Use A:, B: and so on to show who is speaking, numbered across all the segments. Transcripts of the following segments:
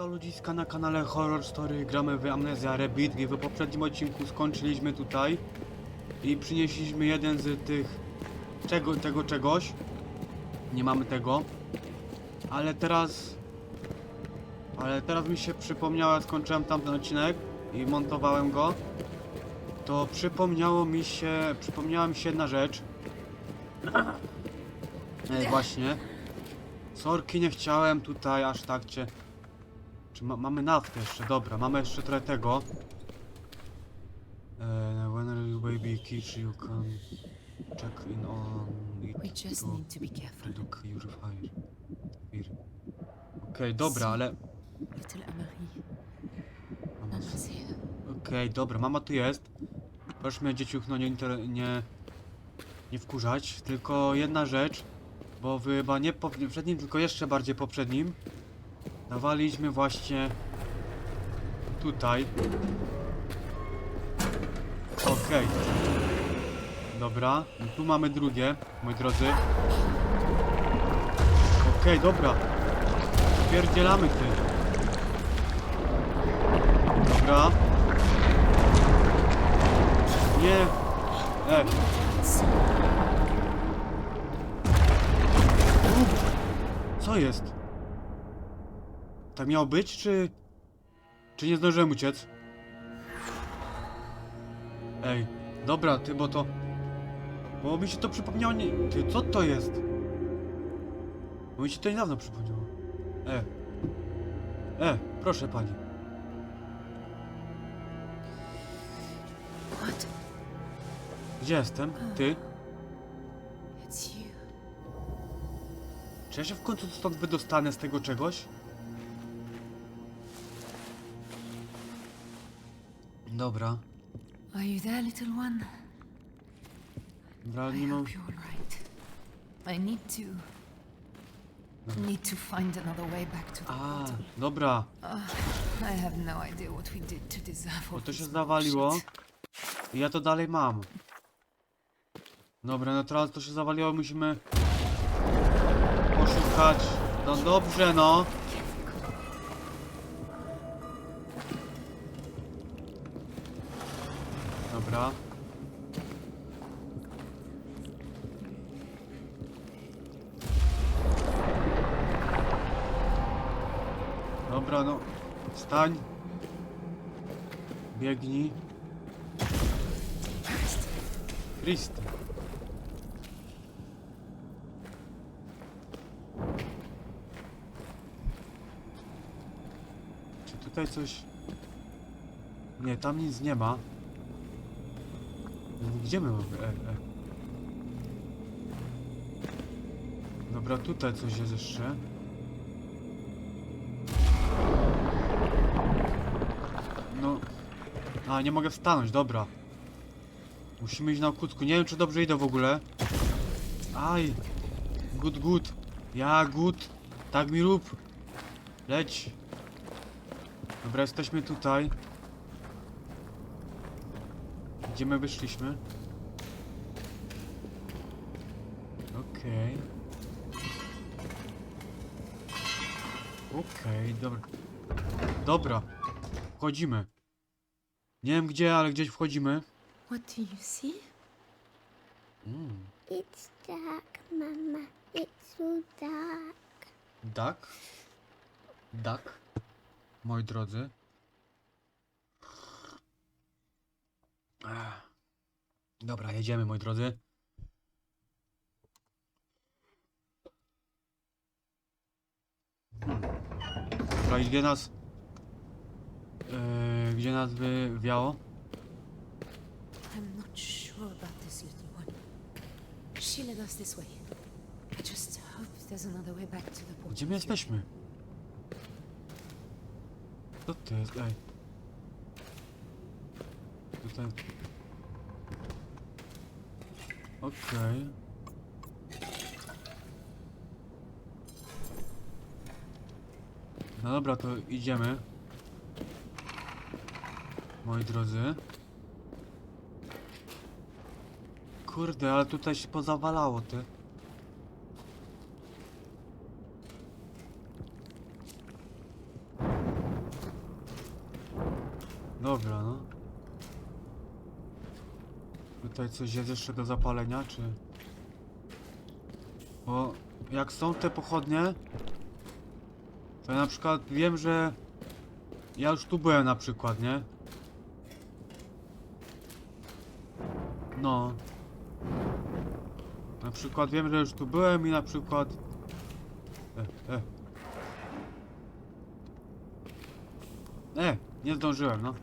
A: Siemaneczko ludziska na kanale Horror Story, gramy w Amnesia Rebeat i w poprzednim odcinku skończyliśmy tutaj i przynieśliśmy jeden z tych czego, tego czegoś. Nie mamy tego. Ale teraz ale teraz mi się przypomniało, jak skończyłem tamten odcinek i montowałem go to przypomniało mi się przypomniała mi się jedna rzecz. E, właśnie. Sorki, nie chciałem tutaj aż tak cię. Czy ma, mamy naftę jeszcze? Dobra, mamy jeszcze trochę tego. Uh, when you baby kids you can check in on it
B: We just
A: to
B: need to be careful.
A: reduce your fire. Okej, dobra, ale...
B: Little
A: Mama... Okej, dobra, mama tu jest. Proszę mnie dzieciuch, no nie, nie... Nie wkurzać, tylko jedna rzecz. Bo wy chyba nie po- poprzednim, tylko jeszcze bardziej poprzednim. Dawaliśmy właśnie... Tutaj. Okej. Dobra, no tu mamy drugie, moi drodzy. Okej, dobra. Pierdzielamy ty. Dobra. Nie. E. Co jest? Tak miało być, czy... Czy nie zdążyłem uciec? Ej, dobra, ty, bo to... Bo mi się to przypomniało, nie... Ty, co to jest? Bo mi się to niedawno przypomniało. E. E, proszę pani.
B: What?
A: Gdzie jestem? Ty? Czy ja się w końcu stąd wydostanę z tego czegoś? Dobra.
B: Are you there, little one?
A: Dobra,
B: I
A: nie mam...
B: hope you're all right. I need to. Need to find another way back to the
A: A,
B: portal.
A: dobra.
B: I have no idea what we did to deserve
A: Bo
B: all
A: to się
B: this
A: zawaliło.
B: bullshit.
A: I ja to dalej mam. Dobra, no teraz to się zawaliło, musimy... Poszukać... No dobrze, no. Dobra. Dobra, no. Wstań. Biegnij. Christy. Czy tutaj coś... Nie, tam nic nie ma. Gdzie my mamy? E, e. Dobra, tutaj coś jest jeszcze. No... A, nie mogę wstanąć, dobra. Musimy iść na kucku. Nie wiem, czy dobrze idę w ogóle. Aj. Good, good. Ja, good. Tak mi rób. Leć. Dobra, jesteśmy tutaj. Gdzie my wyszliśmy? Okej. Okej, dobra. Dobra. Wchodzimy. Nie wiem gdzie, ale gdzieś wchodzimy.
B: What do you see?
A: Mm.
C: It's dark, Mama. It's so dark.
A: Duck? Duck? Moi drodzy. Dobra, jedziemy, moi drodzy. Dobra, i gdzie nas... Yy, gdzie nas wywiało?
B: I'm not sure about this little one. She led us this way. I just hope there's another way back to the portal.
A: Gdzie my jesteśmy? Co to jest? Ej. Tutaj. Okej. No dobra, to idziemy. Moi drodzy. Kurde, ale tutaj się pozawalało, ty. Dobra, no. Tutaj coś jest jeszcze do zapalenia, czy... Bo jak są te pochodnie, to ja na przykład wiem, że ja już tu byłem na przykład, nie? No. Na przykład wiem, że już tu byłem i na przykład... E, e. E, nie zdążyłem, no.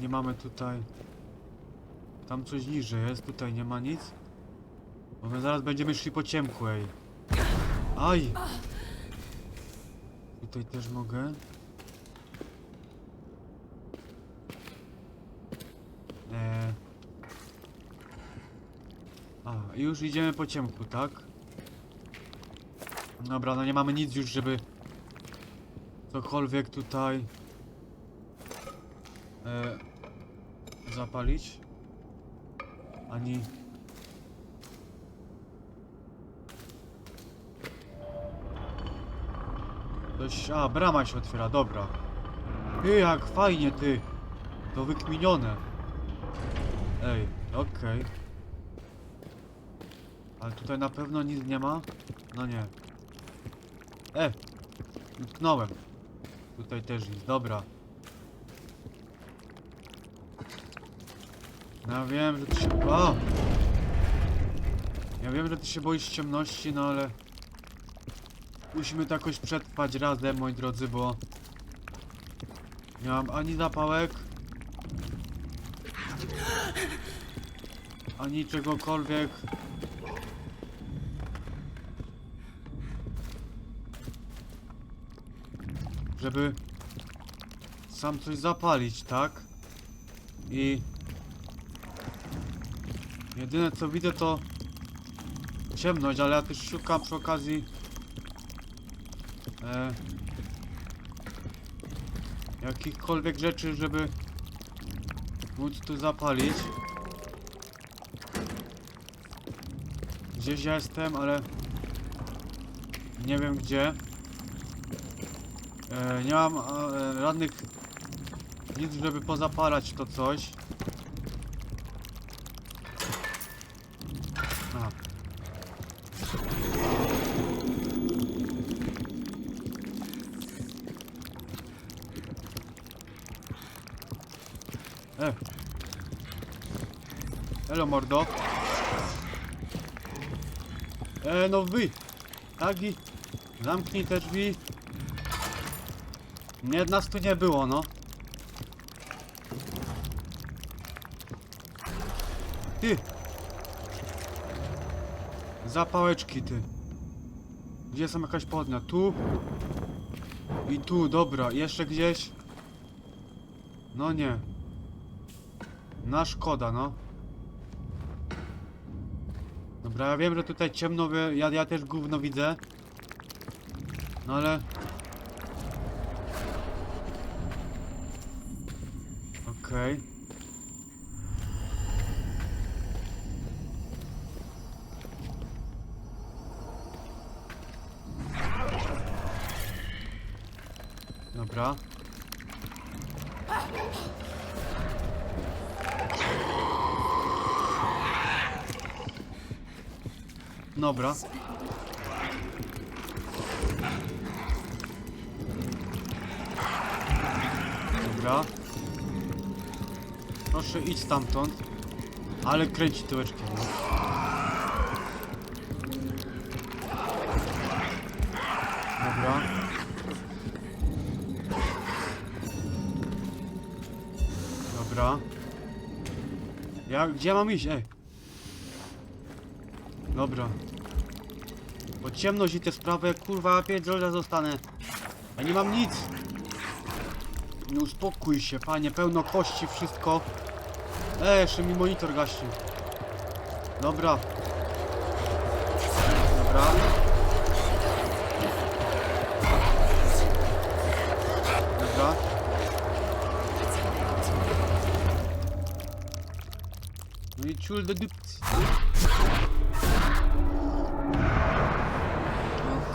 A: Nie mamy tutaj... Tam coś niżej jest, tutaj nie ma nic. Bo my zaraz będziemy szli po ciemku, ej. Aj! Tutaj też mogę. Eee. A, już idziemy po ciemku, tak? Dobra, no nie mamy nic już, żeby cokolwiek tutaj e, zapalić. Ani Coś, a brama się otwiera, dobra. Ty, jak fajnie, ty. To wykminione. Ej, okej. Ale tutaj na pewno nic nie ma? No nie. E! Utknąłem. Tutaj też nic, dobra. Ja wiem, że ty się... O! Ja wiem, że ty się boisz ciemności, no ale... Musimy to jakoś przetrwać razem, moi drodzy, bo... Nie mam ani zapałek... Ani czegokolwiek. Żeby... Sam coś zapalić, tak? I... Jedyne co widzę to... Ciemność, ale ja też szukam przy okazji... E, jakichkolwiek rzeczy, żeby móc tu zapalić. Gdzieś ja jestem, ale nie wiem gdzie. E, nie mam e, żadnych nic, żeby pozapalać to coś. Mordo. E, no wy. Agi. Zamknij te drzwi. Nie, nas tu nie było, no. Ty. Zapałeczki, ty. Gdzie są jakaś podnia? Tu. I tu, dobra. Jeszcze gdzieś. No nie. Na szkoda, no. Dobra, ja wiem, że tutaj ciemno, ja, ja też gówno widzę. No ale... Okej. Dobra. Dobra. Dobra. Proszę idź stamtąd. Ale kręci tyłeczkiem. No. Dobra. Dobra. Ja, gdzie mam iść? Ej. Dobra. Bo ciemność i te sprawy, kurwa, pierdolę zostanę. Ja nie mam nic. Nie uspokój się, panie, pełno kości, wszystko. E, jeszcze mi monitor gaśnie. Dobra. Dobra. Dobra. No i ciul do dupcy.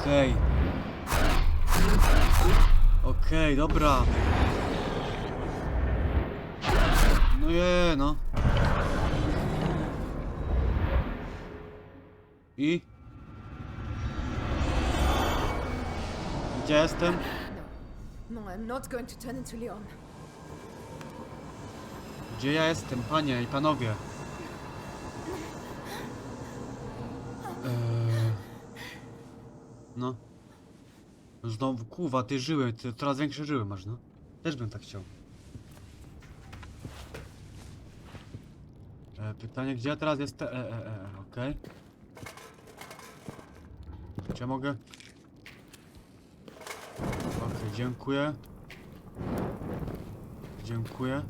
A: Okej. Okej, dobra. No je, no. I? Gdzie jestem?
B: No, I'm not going to turn into Leon.
A: Gdzie ja jestem, panie i panowie? Eee... No. Znowu, kuwa, ty żyły, ty coraz większe żyły masz, no. Też bym tak chciał. E, pytanie, gdzie ja teraz jestem? E, e, e, e, okej. Gdzie mogę? Okej, dziękuję. Dziękuję.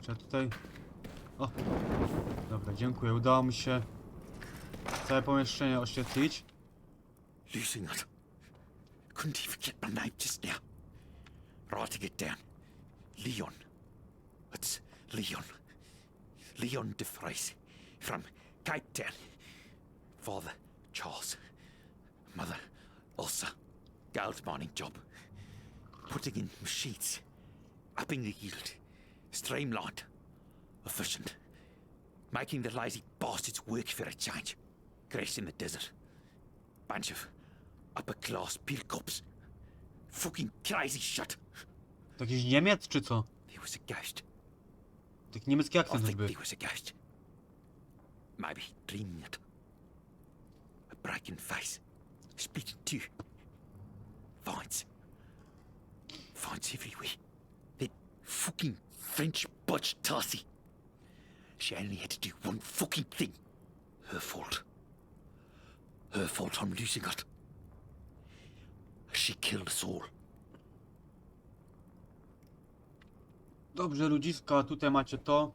A: Czy ja tutaj... O! Dobra, dziękuję. Udało mi się całe pomieszczenie oświetlić.
D: Losing it. Couldn't even get my name just now. Writing it down. Leon. It's Leon. Leon de Vries from Cape Town. Father Charles. Mother Elsa. Gold mining job. Putting in machines. Upping the yield. Streamlined. Efficient. Making the lazy bastards work for a change. Grace in the desert. Bunch of upper class pill cops. Fucking crazy shit.
A: To jakiś Niemiec, czy co?
D: There was a ghost.
A: Taki niemiecki
D: I
A: akcent
D: think
A: choćby.
D: there was a ghost. Maybe he dreamed it. A broken face. Split in two. Vines. Vines everywhere. That fucking French butch Tassie. She only had to do one fucking thing. Her fault. Her fault I'm losing it. She killed us all.
A: Dobrze, ludziska, tutaj macie to.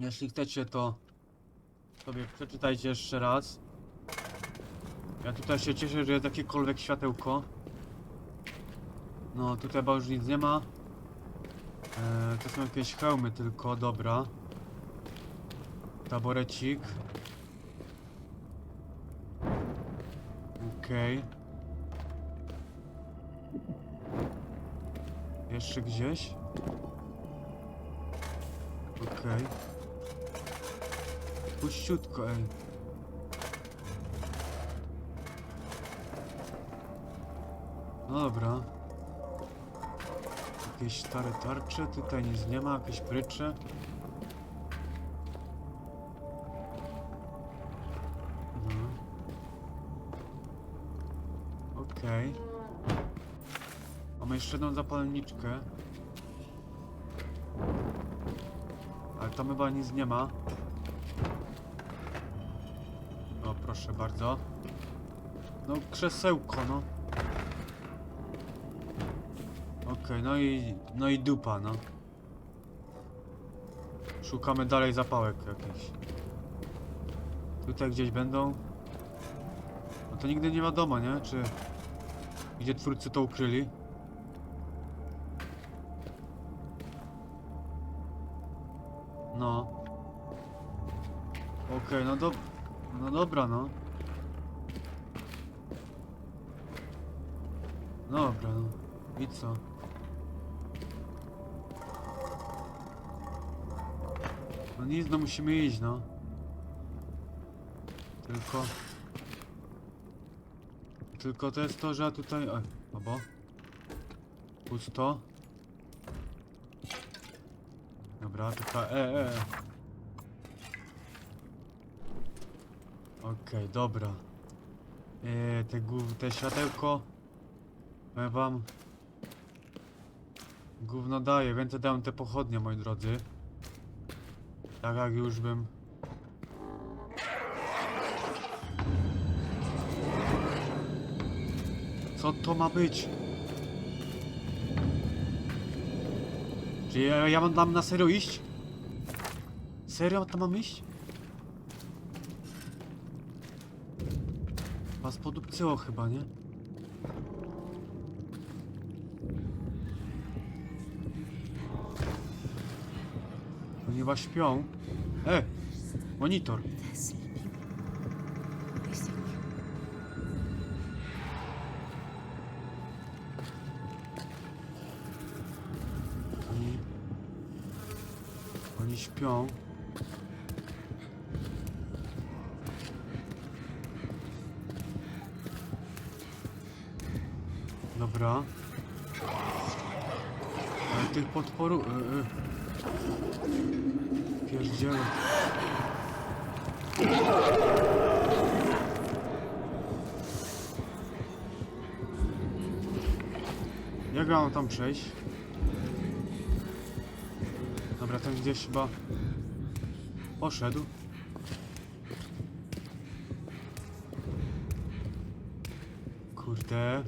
A: Jeśli chcecie, to sobie przeczytajcie jeszcze raz. Ja tutaj się cieszę, że jest jakiekolwiek światełko. No, tutaj chyba już nic nie ma. E, to są jakieś hełmy tylko, dobra. Taborecik. Okej. Jeszcze gdzieś? Okej. Puściutko, ej. Dobra. Jakieś stare tarcze, tutaj nic nie ma, jakieś prycze. Jeszcze jedną zapalniczkę. Ale tam chyba nic nie ma. O, proszę bardzo. No, krzesełko, no. Okej, no i... No i dupa, no. Szukamy dalej zapałek jakichś. Tutaj gdzieś będą. No to nigdy nie wiadomo, nie? Czy... Gdzie twórcy to ukryli? Okej, no do... No dobra, no. Dobra, no. I co? No nic, no musimy iść, no. Tylko... Tylko to jest to, że ja tutaj... Oj, obo. Pusto. Dobra, tylko e, e. e. Okej, dobra. E, te, gów- te światełko. Powiem wam. Gówno daje, więcej dałem te pochodnie, moi drodzy. Tak jak już bym. Co to ma być? Czy ja, ja mam tam na serio iść? Serio tam mam iść? Was podupcyło chyba, nie? Ponieważ śpią... E! Monitor! Oni śpią. Dobra. Ale tych podporów... Yy, yy. Pierdziele. Jak ja mam tam przejść? Dobra, ten gdzieś chyba poszedł. Kurde.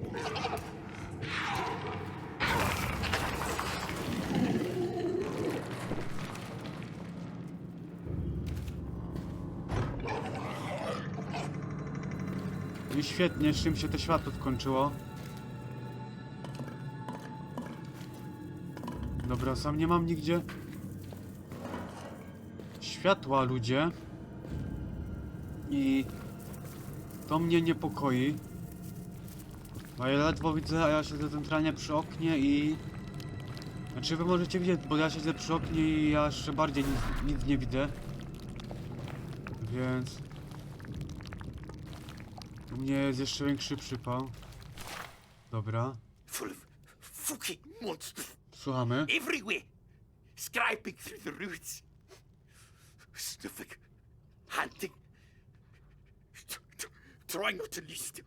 A: I świetnie, z czym się to światło skończyło. Dobra, sam nie mam nigdzie światła, ludzie. I to mnie niepokoi. Bo ja ledwo widzę, a ja siedzę centralnie przy oknie i... Znaczy wy możecie widzieć, bo ja siedzę przy oknie i ja jeszcze bardziej nic, nic nie widzę. Więc... U mnie jest jeszcze większy przypał. Dobra,
D: Full of fucking monsters
A: słuchamy.
D: everywhere. Scraping through the roots. Sniffing. Hunting. Trying not to lose them.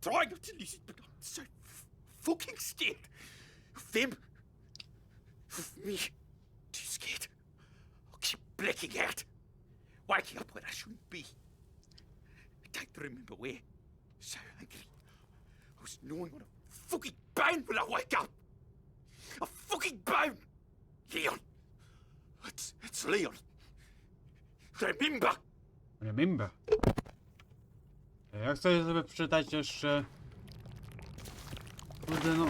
D: Trying not to it, but F- fucking. Of me. Too scared. I'll keep blacking out. Waking up where I shouldn't be. I don't remember where. So hungry. I was gnawing on a fucking bone when I wake up. A fucking bone! Leon! It's, it's Leon. Remember!
A: Remember. Ja chcę sobie przeczytać jeszcze... Kurde no...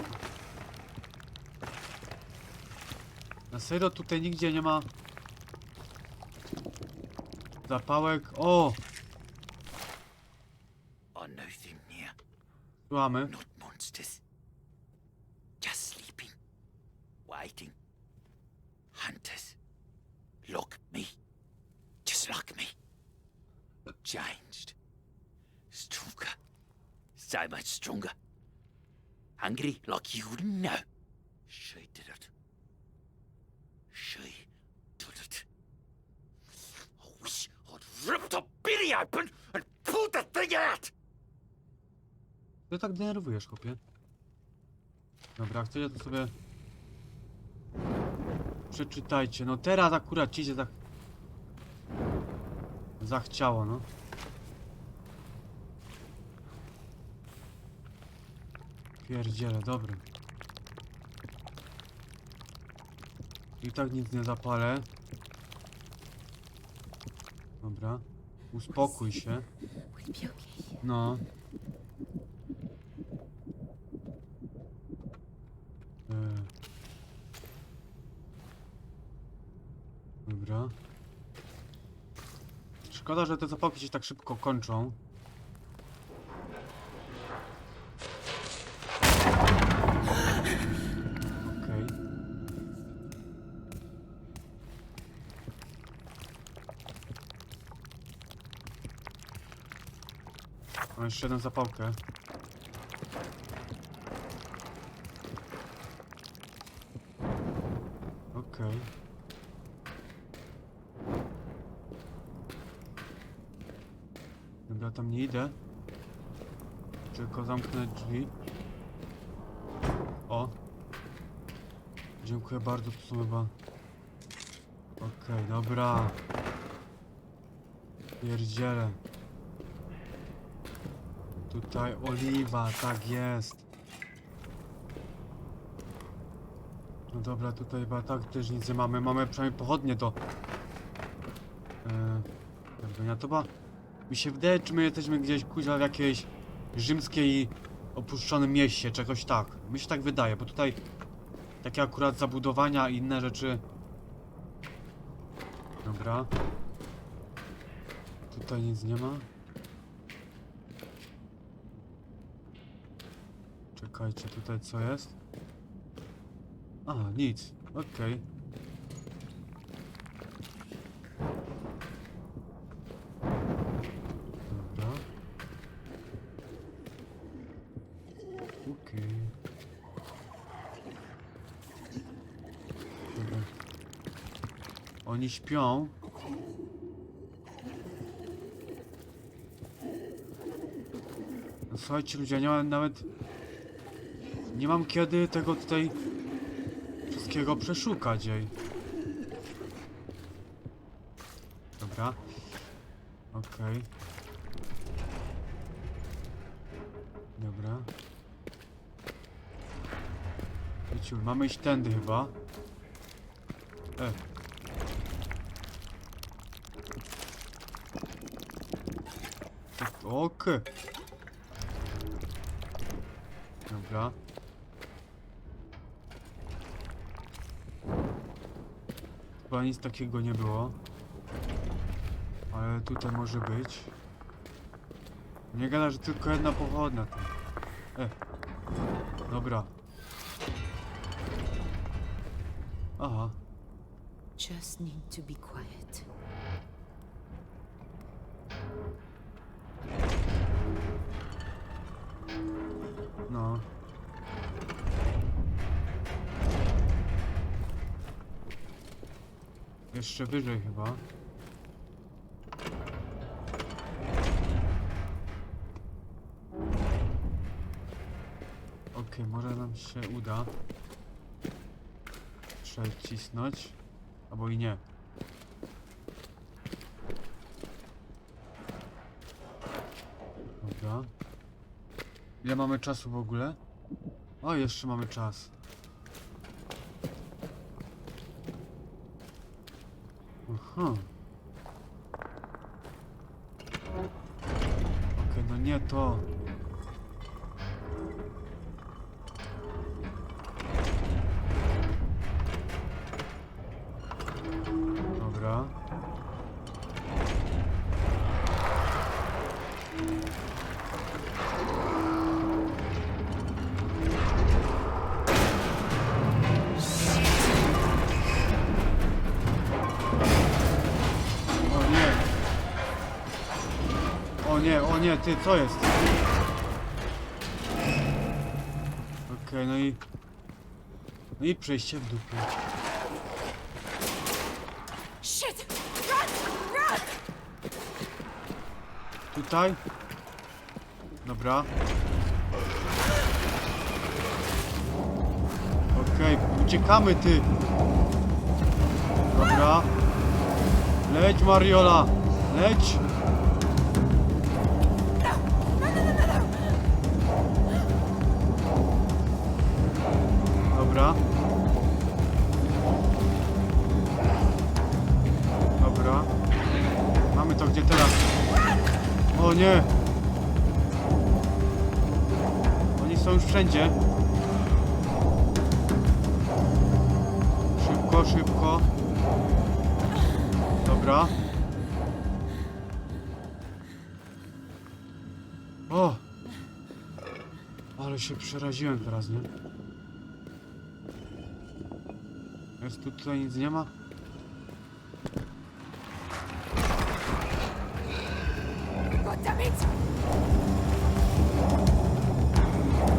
A: Na serio tutaj nigdzie nie ma... Zapałek... O! Słuchamy.
D: Not monsters. Just sleeping. Stronger. Hungry like you know. She did it. She did it. I wish I'd ripped the belly open and pulled the thing out.
A: Ty tak denerwujesz, chłopie. Dobra, chcecie to sobie... Przeczytajcie. No teraz akurat ci się tak... Zachciało, no. Pierdziele, dobry. I tak nic nie zapalę. Dobra. Uspokój się. No. E. Dobra. Szkoda, że te zapałki się tak szybko kończą. Jeszcze jedną zapałkę. Okej. Dobra, tam nie idę. Tylko zamknę drzwi. O. Dziękuję bardzo, to chyba... Okej, dobra. Pierdziele. Tutaj oliwa, tak jest. No dobra, tutaj chyba tak też nic nie mamy. Mamy przynajmniej pochodnie do... Eee, to chyba... Mi się wydaje, czy my jesteśmy gdzieś kuźwa w jakiejś rzymskiej opuszczonym mieście, czegoś tak. Mi się tak wydaje, bo tutaj takie akurat zabudowania i inne rzeczy... Dobra. Tutaj nic nie ma. Czekajcie, tutaj co jest? A, nic. Okej. Okay. Okej. Oni śpią. No słuchajcie ludzie, nie mam nawet nie mam kiedy tego tutaj wszystkiego przeszukać jej. Dobra. Okej. Dobra. Wiecie, mamy iść tędy chyba. E. Dobra. Nic takiego nie było. Ale tutaj może być. Nie gada, że tylko jedna pochodna tam. E. Dobra. Aha.
B: Just need to be quiet.
A: Jeszcze wyżej chyba. Okej, może nam się uda. Przecisnąć. Albo i nie. Dobra. Ile mamy czasu w ogóle? O, jeszcze mamy czas. Aha. Okej, no nie to. Dobra. Nie, ty, co jest? Okej, no i... No i przejście w dupę.
B: Shit! Run! Run!
A: Tutaj? Dobra. Okej, uciekamy ty! Dobra. Leć Mariola! Leć! Dobra. Dobra. Mamy to gdzie teraz? O nie! Oni są już wszędzie. Szybko, szybko. Dobra. O! Ale się przeraziłem teraz, nie? Jest tu tutaj nic nie ma?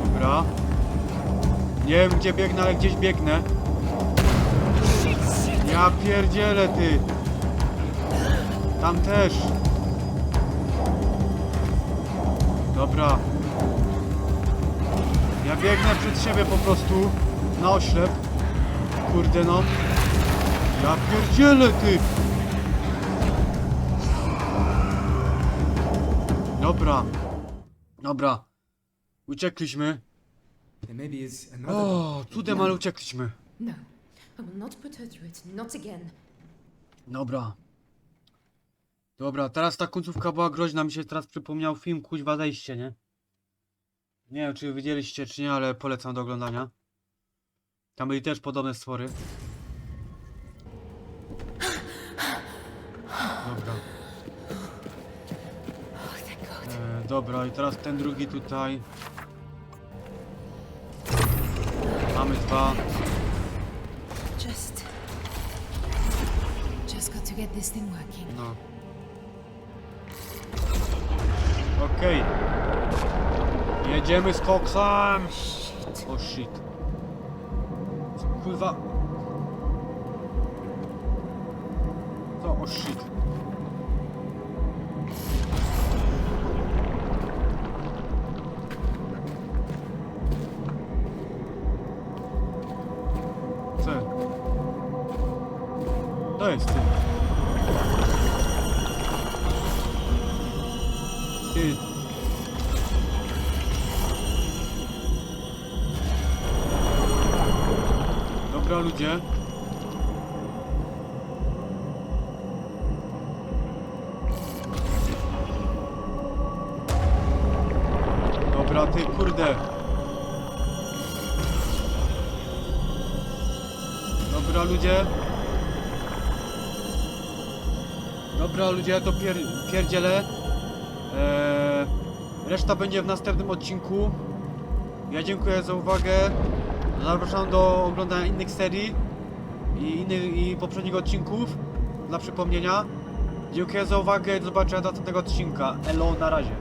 A: Dobra. Nie wiem gdzie biegnę, ale gdzieś biegnę. Ja pierdzielę ty. Tam też. Dobra. Ja biegnę przed siebie po prostu. Na oślep. Kurde no. Ja pierdzielę ty. Dobra. Dobra. Uciekliśmy. O, cudem, ale uciekliśmy.
B: No, I will not put her through it. Not again.
A: Dobra. Dobra, teraz ta końcówka była groźna. Mi się teraz przypomniał film Kuźwa Zejście, nie? Nie wiem, czy widzieliście, czy nie, ale polecam do oglądania. Tam byli też podobne stwory. Dobra.
B: Oh.
A: E, dobra, i teraz ten drugi tutaj. Mamy dwa.
B: Just. Just got to get this thing working.
A: No. Okej. Jedziemy z koksem!
B: Shit.
A: Kurwa. Co? O shit. Ludzie. Dobra, ty kurde. Dobra ludzie. Dobra ludzie, ja to pier pierdzielę. Eee, reszta będzie w następnym odcinku. Ja dziękuję za uwagę. Zapraszam do oglądania innych serii i innych i poprzednich odcinków dla przypomnienia. Dziękuję za uwagę i do zobaczenia do następnego odcinka. Elo, na razie.